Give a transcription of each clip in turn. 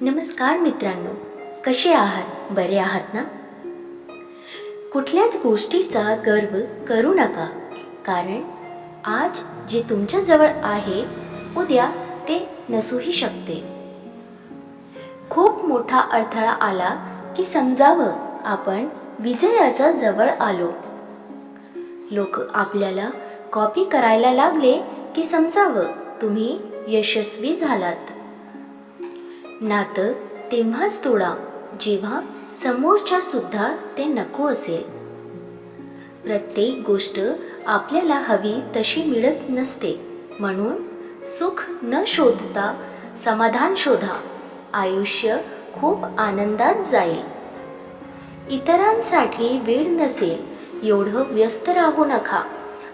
नमस्कार मित्रांनो कसे आहात? बरे आहात ना? कुठल्याच गोष्टीचा गर्व करू नका कारण आज जे तुमच्याजवळ आहे उद्या ते नसूही शकते. खूप मोठा अडथळा आला की समजावं आपण विजयाच्या जवळ आलो. लोक आपल्याला कॉपी करायला लागले की समजावं. तुम्ही यशस्वी झालात. नातं तेव्हाच तोडा जेव्हा समोरच्या सुद्धा ते नको असेल. प्रत्येक गोष्ट आपल्याला हवी तशी मिळत नसते. म्हणून सुख न शोधता समाधान शोधा. आयुष्य खूप आनंदात जाईल. इतरांसाठी वेळ नसेल. एवढं व्यस्त राहू नका.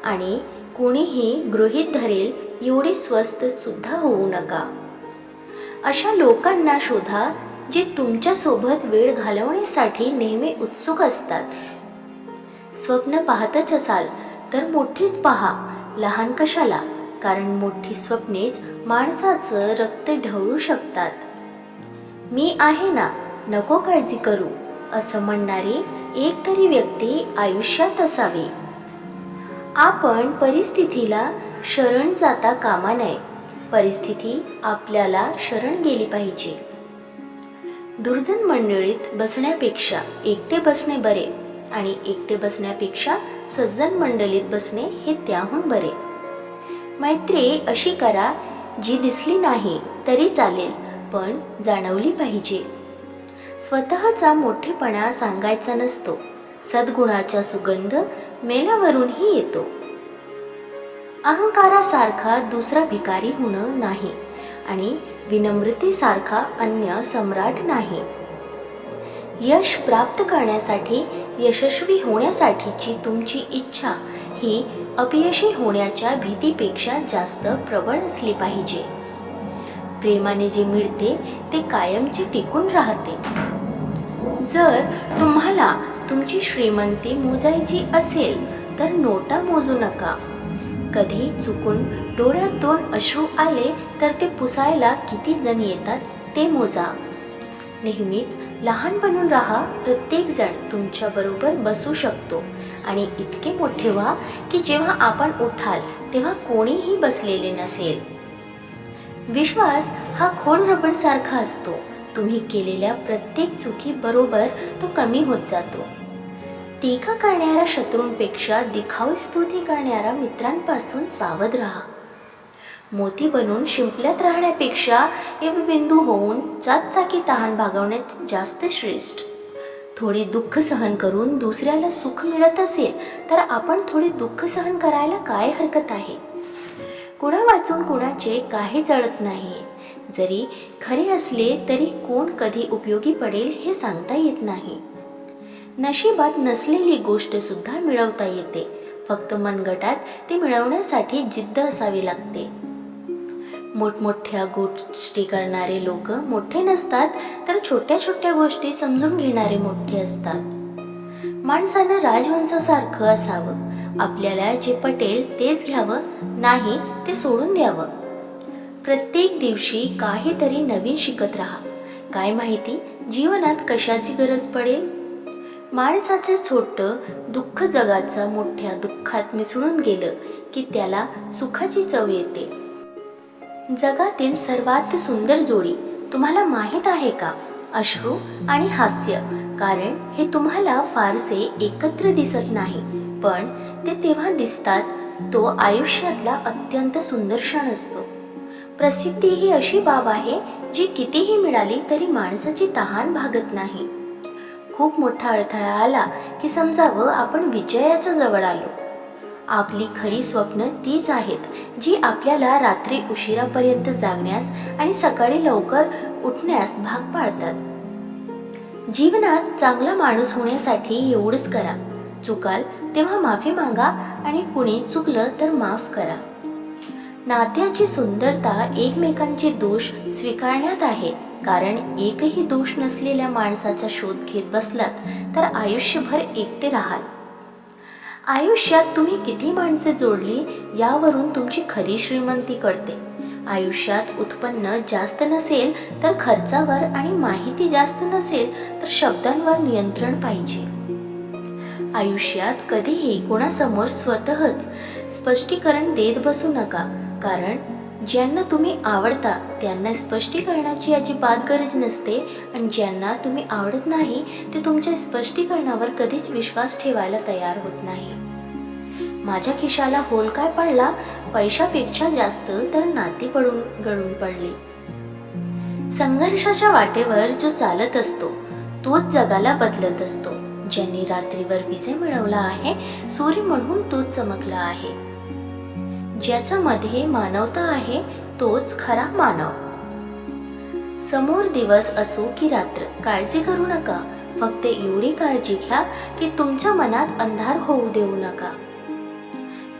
आणि कोणीही गृहीत धरेल एवढे स्वस्त सुद्धा होऊ नका. अशा लोकांना शोधा जे तुमच्यासोबत वेळ घालवण्यासाठी नेहमी उत्सुक असतात. स्वप्न पाहतच असाल तर मोठीच पहा. लहान कशाला? कारण मोठी स्वप्नेच माणसाचं रक्त ढवळू शकतात. मी आहे ना नको काळजी करू. असं म्हणणारी एक तरी व्यक्ती आयुष्यात असावी. आपण परिस्थितीला शरण जाता कामा नये. परिस्थिती आपल्याला शरण गेली पाहिजे. दुर्जन मंडळीत बसण्यापेक्षा एकटे बसणे बरे आणि एकटे बसण्यापेक्षा सज्जन मंडळीत बसणे हे त्याहून बरे. मैत्री अशी करा जी दिसली नाही तरी चालेल पण जाणवली पाहिजे. स्वतःचा मोठेपणा सांगायचा नसतो. सद्गुणाचा सुगंध मेल्यावरूनही येतो. अहंकारासारखा दुसरा भिकारी होणं नाही आणि विनम्रतेसारखा अन्य सम्राट नाही. यश प्राप्त करण्यासाठी यशस्वी होण्यासाठीची तुमची इच्छा ही अपयशी होण्याच्या भीतीपेक्षा जास्त प्रबळ असली पाहिजे. प्रेमाने जे मिळते ते कायमचे टिकून राहते. जर तुम्हाला तुमची श्रीमंती मोजायची असेल तर नोटा मोजू नका. कधी चुकून डोळ्यात दोन अश्रू आले तर ते पुसायला किती जण येतात ते मोजा. नेहमीच लहान बनून राहा प्रत्येक जण तुमच्या बरोबर बसू शकतो. आणि इतके मोठे व्हा की जेव्हा आपण उठाल तेव्हा कोणीही बसलेले नसेल. विश्वास हा खोल रबड सारखा असतो. तुम्ही केलेल्या प्रत्येक चुकी बरोबर तो कमी होत जातो. टीका करणाऱ्या शत्रूंपेक्षा दिखावी स्तुती करणाऱ्या मित्रांपासून सावध राहा. मोती बनून शिंपल्यात राहण्यापेक्षा बिंदू होऊन चाकचाकी तहान भागवण्यात जास्त श्रेष्ठ. थोडे दुःख सहन करून दुसऱ्याला सुख मिळत असेल तर आपण थोडे दुःख सहन करायला काय हरकत आहे? कुणा वाचून कुणाचे काही जळत नाही जरी खरे असले तरी कोण कधी उपयोगी पडेल हे सांगता येत नाही. नशिबात नसलेली गोष्ट सुद्धा मिळवता येते. फक्त मनगटात ते मिळवण्यासाठी जिद्द असावी लागते. मोठमोठ्या गोष्टी करणारे लोक मोठे नसतात तर छोट्या छोट्या गोष्टी समजून घेणारे मोठे असतात. माणसानं राजवंशासारखं असावं. आपल्याला जे पटेल तेच घ्यावं नाही ते सोडून द्यावं. प्रत्येक दिवशी काहीतरी नवीन शिकत राहा. काय माहिती? जीवनात कशाची गरज पडेल? माणसाचं छोटं दुःख जगाचा मोठ्या दुःखात मिसळून गेलं की त्याला सुखाची चव येते. जगातील सर्वात सुंदर जोडी तुम्हाला माहीत आहे का? अश्रू आणि हास्य. कारण हे तुम्हाला फारसे एकत्र दिसत नाही. पण ते तेव्हा दिसतात तो आयुष्यातला अत्यंत सुंदर क्षण असतो. प्रसिद्धी ही अशी बाब आहे जी कितीही मिळाली तरी माणसाची तहान भागत नाही. खूप मोठा अडथळा आला की समजावं आपण विजयाच्या जवळ आलो. आपली खरी स्वप्न तीच आहेत जी आपल्याला रात्री उशिरापर्यंत जागण्यास आणि सकाळी लवकर उठण्यास भाग पाडतात. जीवनात चांगला माणूस होण्यासाठी एवढंच करा. चुकाल तेव्हा माफी मागा आणि कुणी चुकलं तर माफ करा. नात्याची सुंदरता एकमेकांचे दोष स्वीकारण्यात आहे. कारण एकही दोष नसलेल्या माणसाचा शोध घेत बसलात तर आयुष्यभर एकटे राहाल. आयुष्यात तुम्ही किती माणसे जोडली यावरून तुमची खरी श्रीमंती कळते. आयुष्यात उत्पन्न जास्त नसेल तर खर्चावर आणि माहिती जास्त नसेल तर शब्दांवर नियंत्रण पाहिजे. आयुष्यात कधीही कोणासमोर स्वतःच स्पष्टीकरण देत बसू नका. कारण ज्यांना तुम्ही आवडता त्यांना स्पष्टीकरणाची अजिबात गरज नसते आणि ज्यांना तुम्ही आवडत नाही ते तुमच्या स्पष्टीकरणावर कधीच विश्वास ठेवायला तयार होत नाही. माझ्या खिशाला होल काय पडला? पैशापेक्षा जास्त तर नाती पडून गळून पडली. संघर्षाच्या वाटेवर जो चालत असतो तोच जगाला बदलत असतो. ज्यांनी रात्रीवर विजय मिळवला आहे सूर्य म्हणून तोच चमकला आहे. ज्याच्या मध्ये मानवता आहे तोच खरा मानव. समोर दिवस असो की रात्र काळजी करू नका. फक्त एवढी काळजी घ्या की तुमच्या मनात अंधार होऊ देऊ नका.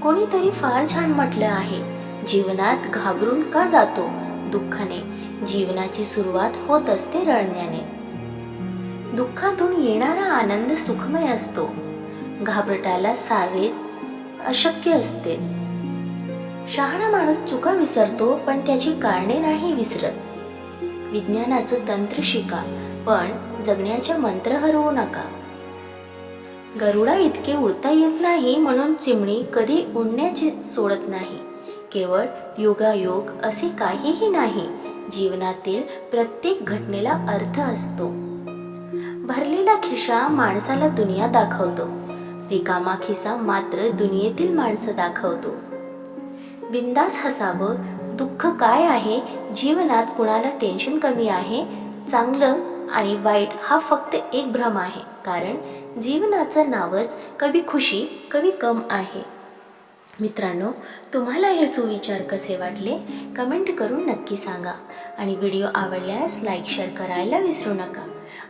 कोणीतरी फार छान म्हटलं आहे जीवनात घाबरून का जातो? दुःखाने. जीवनाची सुरुवात होत असते रडण्याने. दुःखातून येणारा आनंद सुखमय असतो. घाबरटाला सारेच अशक्य असते. शहाणा माणूस चुका विसरतो पण त्याची कारणे नाही विसरत. विज्ञानाचं तंत्र शिका पण जगण्याचे मंत्र हरवू नका. गरुडा इतके उडता येत नाही म्हणून चिमणी कधी उडण्याचे सोडत नाही. केवळ योगायोग असे काहीही नाही. जीवनातील प्रत्येक घटनेला अर्थ असतो. भरलेला खिसा माणसाला दुनिया दाखवतो. रिकामा खिसा मात्र दुनियेतील माणसं दाखवतो. बिंदास हसावं. दुःख काय आहे? जीवनात कुणाला टेन्शन कमी आहे? चांगलं आणि वाईट हा फक्त एक भ्रम आहे. कारण जीवनाचं नावच कवी खुशी कवी कम आहे. मित्रांनो तुम्हाला हे सुविचार कसे वाटले? कमेंट करून नक्की सांगा. आणि व्हिडिओ आवडल्यास लाईक शेअर करायला विसरू नका.